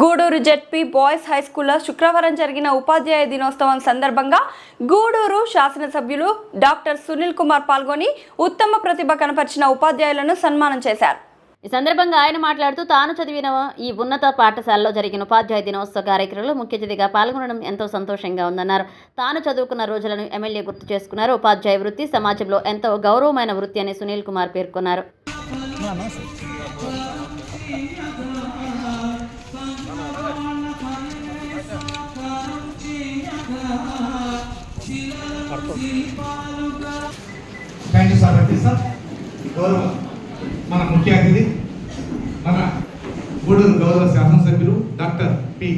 Gudur ZP boys high స్కూల్లో శుక్రవారం జరిగిన ఉపాధ్యాయ దినోత్సవం సందర్భంగా గూడూరు శాసనసభ్యులు డాక్టర్ సునీల్ కుమార్ పాల్గొని ఉత్తమ ప్రతిభ కనపరిచిన ఉపాధ్యాయులను సన్మానం చేశారు. ఈ సందర్భంగా ఆయన మాట్లాడుతూ తాను చదివిన ఈ ఉన్నత పాఠశాలలో జరిగిన ఉపాధ్యాయ దినోత్సవ కార్యక్రమంలో ముఖ్య అతిథిగా పాల్గొనడం ఎంతో సంతోషంగా ఉందన్నారు. తాను చదువుకున్న రోజులను ఎమ్మెల్యే గుర్తు చేసుకున్నారు. ఉపాధ్యాయ వృత్తి సమాజంలో ఎంతో గౌరవమైన వృత్తి అని సునీల్ కుమార్ పేర్కొన్నారు. Thank you sir Rafi sir గౌరవ. మన ముఖ్య అతిథి మన గూడూరు గౌరవ శాసనసభ్యులు డాక్టర్ పి.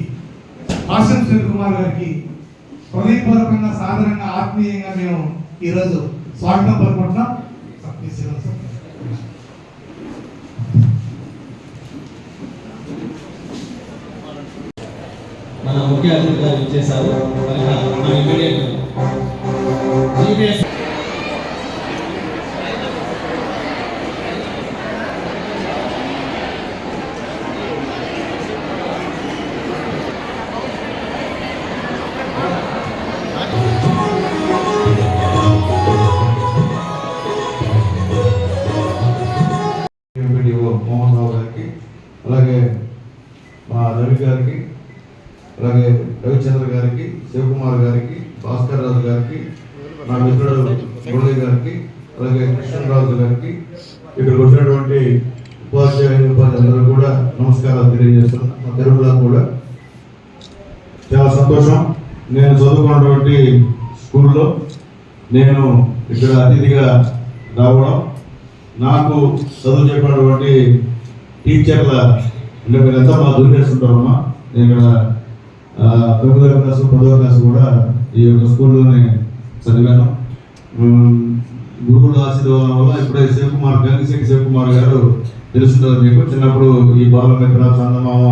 హాసం సునీల్ కుమార్ గారికి హృదయపూర్వకంగా సాధారణంగా ఆత్మీయంగా మేము ఈరోజు స్వాగతం పలుకుంటున్నాం sir, please sit down, sir. మన ముఖ్య అతిథిగా ఇచ్చేశారు మరి మన ఇమ్మీడియట్ రవిచంద్ర గారికి శివకుమార్ గారికి భాస్కర్ రాజు గారికి నా మిత్రుడు మురళి గారికి అలాగే కృష్ణరాజు గారికి ఇక్కడికి వచ్చినటువంటి ఉపాధ్యాయులు ఉపాధ్యాయులందరూ కూడా నమస్కారాలు తెలియజేస్తున్నాను. మా తెలుగులో కూడా చాలా సంతోషం. నేను చదువుకున్నటువంటి స్కూల్లో నేను ఇక్కడ అతిథిగా రావడం. నాకు చదువు చెప్పినటువంటి టీచర్ల అంటే మీరు ఎంత మా దూరేస్తుంటారమ్మా. నేను ఇక్కడ తొమ్మిదవ క్లాసు పదవ క్లాసు కూడా ఈ యొక్క స్కూల్లోనే చదివాను. ఉమ్, గురువుల ఆశీర్వాదం వల్ల ఇప్పుడే శివకుమార్ గంగిశెట్టి శివకుమార్ గారు తెలుసుంటారు మీకు. చిన్నప్పుడు ఈ బాలమిత్ర చందమామ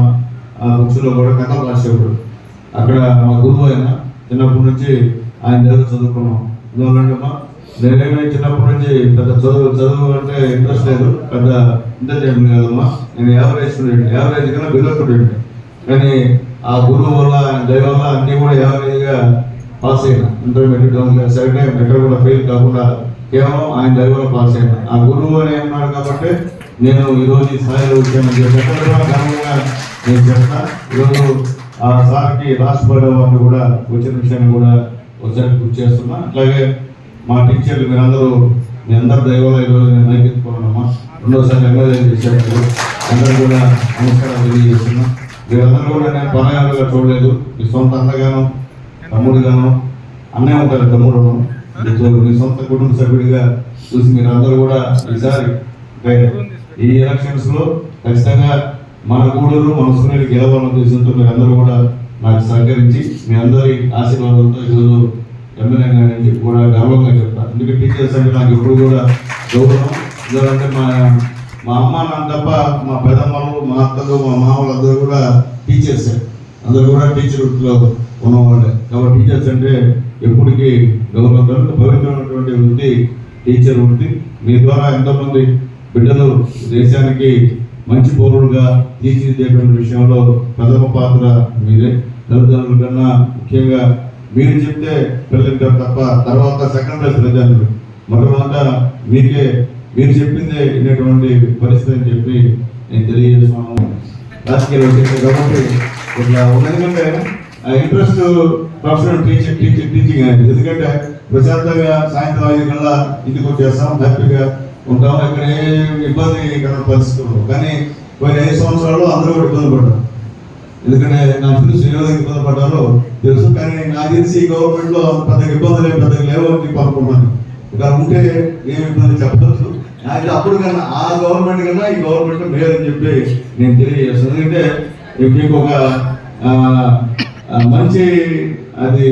ఆ బుక్స్లో కూడా కథలు రాసేవాడు. అక్కడ మా గురువు ఆయన చిన్నప్పటి నుంచి ఆయన దగ్గర చదువుకున్నాం. ఎందుకంటమ్మా నేనేమి చిన్నప్పటి నుంచి పెద్ద చదువు చదువు అంటే ఇంట్రెస్ట్ లేదు. పెద్ద ఇంటెలిజెంట్ కాదమ్మా. నేను యావరేజ్ స్టూడెంట్ యావరేజ్ కన్నా బిలో స్టూడెంట్ కానీ ఆ గురువు వల్ల ఆయన దయ వల్ల అన్నీ కూడా యావరేజ్గా పాస్ అయినా. ఇంటర్మీడియట్ సెకండ్ టైం ఎక్కడ కూడా ఫెయిల్ కాకుండా కేవలం ఆయన దయ వల్ల పాస్ అయినా. ఆ గురువు అని ఉన్నాడు కాబట్టి నేను ఈరోజు ఈ స్థాయిలో వచ్చాను చెప్పడం నేను చెప్తా. ఈరోజు ఆ సార్కి రాష్ట్రపతి వాళ్ళు కూడా వచ్చిన విషయాన్ని కూడా ఒకసారి గుర్తు చేస్తున్నా. అట్లాగే మా టీచర్లు మీరందరూ మీ అందరి దైవంలో ఈరోజు నేను నైకెత్తుకున్నానమ్మా రెండోసారి ఎమ్మెల్యే చేశారు. అందరూ కూడా నమస్కారం తెలియజేస్తున్నా. మీరందరూ కూడా నేను పరాయాలుగా చూడలేదు. మీ సొంత అన్నగాను తమ్ముడుగాను అన్నయ్య ఉంటారు తమ్ముడు మీ సొంత కుటుంబ సభ్యుడిగా చూసి మీరందరూ కూడా ఈసారి ఈ ఎలక్షన్స్లో ఖచ్చితంగా మన గూడూరు మన సునీల్ గెలవాలన్న ఉద్దేశంతో మీరందరూ కూడా నాకు సహకరించి మీ అందరి ఆశీర్వాదంతో ఈరోజు ఎమ్మెల్యే గారిని కూడా గర్వంగా చెప్తాను ఎందుకంటే టీచర్స్ అంటే నాకు ఎప్పుడు కూడా గౌరవం. ఎందుకంటే మా మా అమ్మ నాన్న తప్ప మా పెదమ్మ మా అత్తలు మా మామలు అందరూ కూడా టీచర్సే అందరూ కూడా టీచర్ వృత్తిలో ఉన్నవాళ్ళే. కాబట్టి టీచర్స్ అంటే ఎప్పటికీ గౌరవంతో కలుగు పవిత్రమైనటువంటి వృత్తి టీచర్ వృత్తి మీ ద్వారా ఎంతోమంది బిడ్డలు దేశానికి మంచి పౌరులుగా తీర్చిదిద్దేటువంటి విషయంలో ప్రథమ పాత్ర మీదే. తల్లిదండ్రుల కన్నా ముఖ్యంగా మీరు చెప్తే పిల్లలు తప్ప తర్వాత సెకండ్ క్లాస్ తల్లిదండ్రులు. మొట్టమొదట మీకే మీరు చెప్పిందే వినేటువంటి పరిస్థితి అని చెప్పి నేను తెలియజేస్తున్నాను రాజకీయాలు వచ్చేసాయి కాబట్టి ఇట్లా ఉన్నదంటే ఆ interest professional teaching teaching teaching అనేది ఎందుకంటే ప్రశాంతంగా సాయంత్రం ఐదు గంటల ఇంటికి వచ్చేస్తాం హ్యాపీగా ఉంటాం ఇక్కడ ఏ ఇబ్బంది ఇక్కడ పరిస్థితులు కానీ పోయిన ఐదు సంవత్సరాలు అందరూ కూడా ఇబ్బంది పడ్డారు ఎందుకంటే నాకు తెలుసు ఏ విధంగా ఇబ్బంది పడ్డారో తెలుసు కానీ నాకు తెలిసి గవర్నమెంట్లో పెద్దగా ఇబ్బందులు పెద్దగా లేవు అని చెప్పి అనుకున్నాను ఇక్కడ ఉంటే ఏమి ఇబ్బంది చెప్పవచ్చు అయితే అప్పుడు కన్నా ఆ గవర్నమెంట్ కన్నా ఈ గవర్నమెంట్ మేలని చెప్పి నేను తెలియజేస్తాను. ఎందుకంటే మీకు ఒక మంచి అది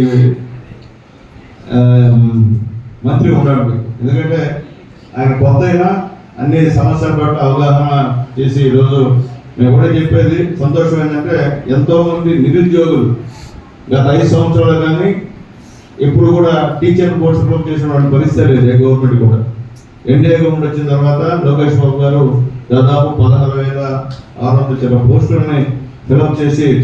మంత్రి ఉన్నాడు. ఎందుకంటే ఆయన కొత్త అయినా అన్ని సమస్యల పట్ల అవగాహన చేసి ఈరోజు మేము కూడా చెప్పేది సంతోషం ఏంటంటే ఎంతోమంది నిరుద్యోగులు గత ఐదు సంవత్సరాలు కానీ ఎప్పుడు కూడా టీచర్ కోర్సు పూర్తి చేసిన పరిస్థితి లేదు గవర్నమెంట్ కూడా. ఎన్డీఏ గవర్నమెంట్ వచ్చిన తర్వాత లోకేష్ బాబు గారు దాదాపు పదహారు వేల ఆరు వందల చిన్న పోస్టులని ఫిలప్ చేసి